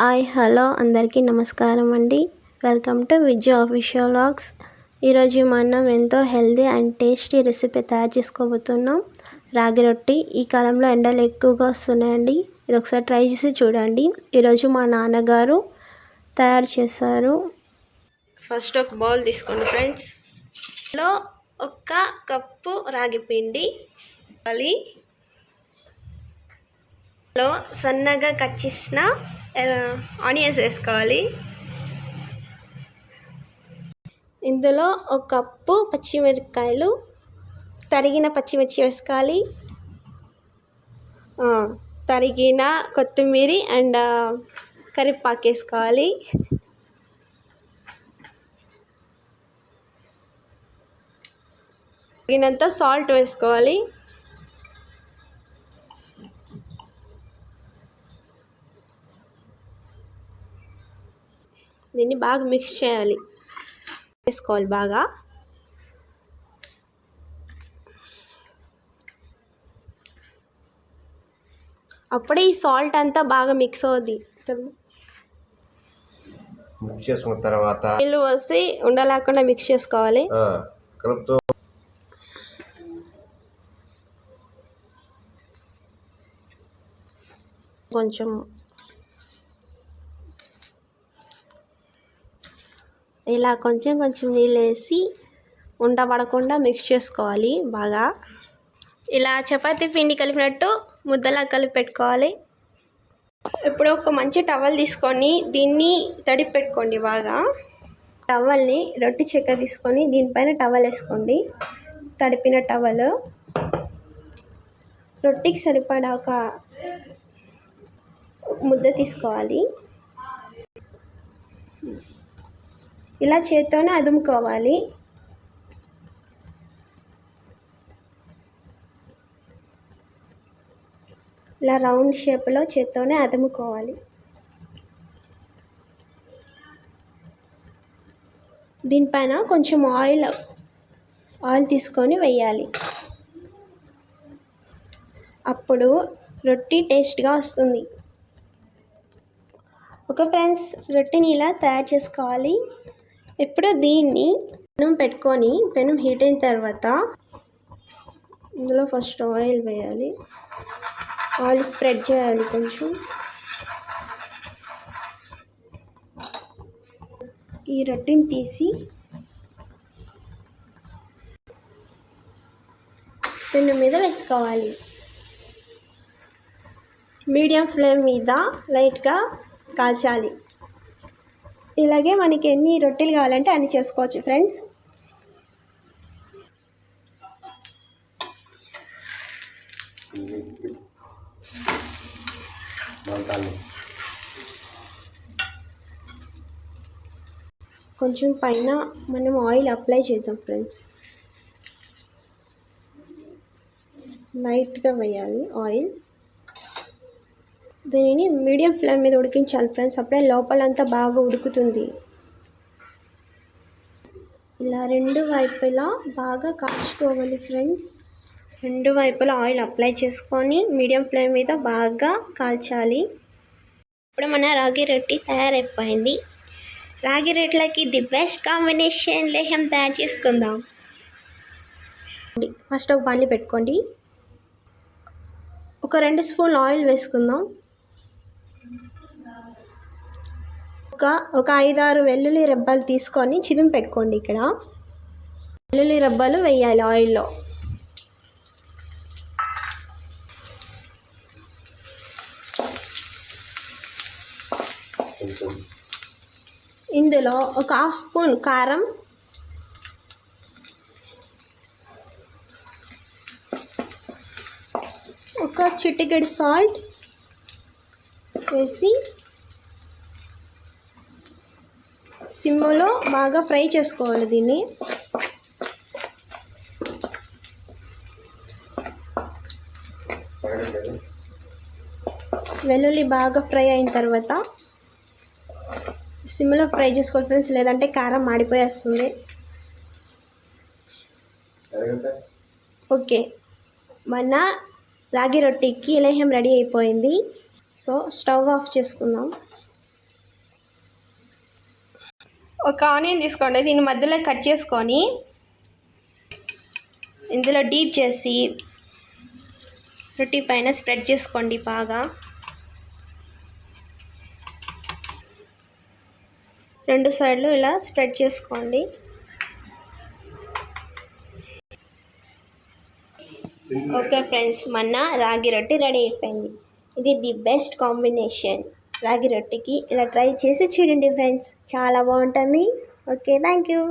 Hi hello అందరికీ నమస్కారం అండి. Welcome to Vijay official logs ఈరోజు మనం ఎంతో హెల్దీ అండ్ టేస్టీ రెసిపీ తయారు చేసుకోబోతున్నాం. రాగి రొట్టి ఈ కాలంలో ఎండలు ఎక్కువగా వస్తున్నాయండి. ఇది ఒకసారి ట్రై చేసి చూడండి. ఈరోజు మా నాన్నగారు తయారు చేశారు. ఫస్ట్ ఒక బౌల్ తీసుకోండి ఫ్రెండ్స్. లో ఒక కప్పు రాగి పిండి మళ్ళీ లో సన్నగా కట్ చేసిన ఆనియన్స్ వేసుకోవాలి. ఇందులో ఒక కప్పు పచ్చిమిరపకాయలు తరిగిన పచ్చిమిర్చి వేసుకోవాలి. తరిగిన కొత్తిమీర అండ్ కరివేపాకు వేసుకోవాలి. తగినంత సాల్ట్ వేసుకోవాలి. దీన్ని బాగా మిక్స్ చేయాలి. వేసుకోవాలి బాగా. అప్పుడే ఈ సాల్ట్ అంతా బాగా మిక్స్ అవుద్ది. మిక్స్ చేసుకున్న తర్వాత నీళ్ళు పోసి ఉండలేకుండా మిక్స్ చేసుకోవాలి. కలుపుతూ కొంచెం ఇలా కొంచెం కొంచెం నీళ్ళు వేసి ఉండబడకుండా మిక్స్ చేసుకోవాలి బాగా. ఇలా చపాతి పిండి కలిపినట్టు ముద్దలా కలిపి పెట్టుకోవాలి. ఇప్పుడు ఒక మంచి టవల్ తీసుకొని దీన్ని తడిపి పెట్టుకోండి బాగా. టవల్ని రొట్టి చెక్క తీసుకొని దీనిపైన టవల్ వేసుకోండి. తడిపిన టవల్ రొట్టికి సరిపడా ఒక ముద్ద తీసుకోవాలి. ఇలా చేత్తోనే అదుముకోవాలి. ఇలా రౌండ్ షేప్లో చేత్తోనే అదుముకోవాలి. దీనిపైన కొంచెం ఆయిల్ ఆయిల్ తీసుకొని వేయాలి. అప్పుడు రొట్టి టేస్ట్గా వస్తుంది. ఓకే ఫ్రెండ్స్ రొట్టిని ఇలా తయారు చేసుకోవాలి. ఇప్పుడు దీన్ని పెనం పెట్టుకొని పెనం హీట్ అయిన తర్వాత ఇందులో ఫస్ట్ ఆయిల్ వేయాలి. ఆయిల్ స్ప్రెడ్ చేయాలి కొంచెం. ఈ రొట్టిని తీసి పెన్ను మీద వేసుకోవాలి. మీడియం ఫ్లేమ్ మీద లైట్గా కాల్చాలి. ఇలాగే మనకి ఎన్ని రొట్టెలు కావాలంటే అన్ని చేసుకోవచ్చు ఫ్రెండ్స్ కొంచెం పైన మనం ఆయిల్ అప్లై చేద్దాం ఫ్రెండ్స్ లైట్గా వేయాలి ఆయిల్. దీనిని మీడియం ఫ్లేమ్ మీద ఉడికించాలి ఫ్రెండ్స్. అప్పుడే లోపలంతా బాగా ఉడుకుతుంది. ఇలా రెండు వైపులా బాగా కాల్చుకోవాలి ఫ్రెండ్స్. రెండు వైపులా ఆయిల్ అప్లై చేసుకొని మీడియం ఫ్లేమ్ మీద బాగా కాల్చాలి. ఇప్పుడు మన రాగి రొట్టి తయారైపోయింది. రాగి రొట్టెలకి ది బెస్ట్ కాంబినేషన్ లేహం తయారు చేసుకుందాం. ఫస్ట్ ఒక బాండి పెట్టుకోండి. ఒక రెండు స్పూన్ ఆయిల్ వేసుకుందాం. ఒక ఒక ఐదారు వెల్లుల్లి రెబ్బలు తీసుకొని చిదుం పెట్టుకోండి ఇక్కడ. వెల్లుల్లి రెబ్బలు వేయాలి ఆయిల్లో. ఇందులో ఒక హాఫ్ స్పూన్ కారం. ఒక చిటికెడ్ సాల్ట్ వేసి సిమ్లో బాగా ఫ్రై చేసుకోవాలి దీన్ని. వెల్లుల్లి బాగా ఫ్రై అయిన తర్వాత సిమ్లో ఫ్రై చేసుకోవాలి ఫ్రెండ్స్ లేదంటే కారం మాడిపోయేస్తుంది. ఓకే. మన రాగి రొట్టికి లేహ్యం రెడీ అయిపోయింది. సో స్టవ్ ఆఫ్ చేసుకుందాం. ఒక ఆనియన్ తీసుకోండి. దీని మధ్యలో కట్ చేసుకొని ఇందులో డీప్ చేసి రొట్టి పైన స్ప్రెడ్ చేసుకోండి బాగా. రెండు సైడ్లు ఇలా స్ప్రెడ్ చేసుకోండి. ఓకే ఫ్రెండ్స్ మన రాగి రొట్టి రెడీ అయిపోయింది. ఇది ది బెస్ట్ కాంబినేషన్. రాగి రొట్టెకి ఇలా ట్రై చేసి చూడండి ఫ్రెండ్స్. చాలా బాగుంటుంది. Okay thank you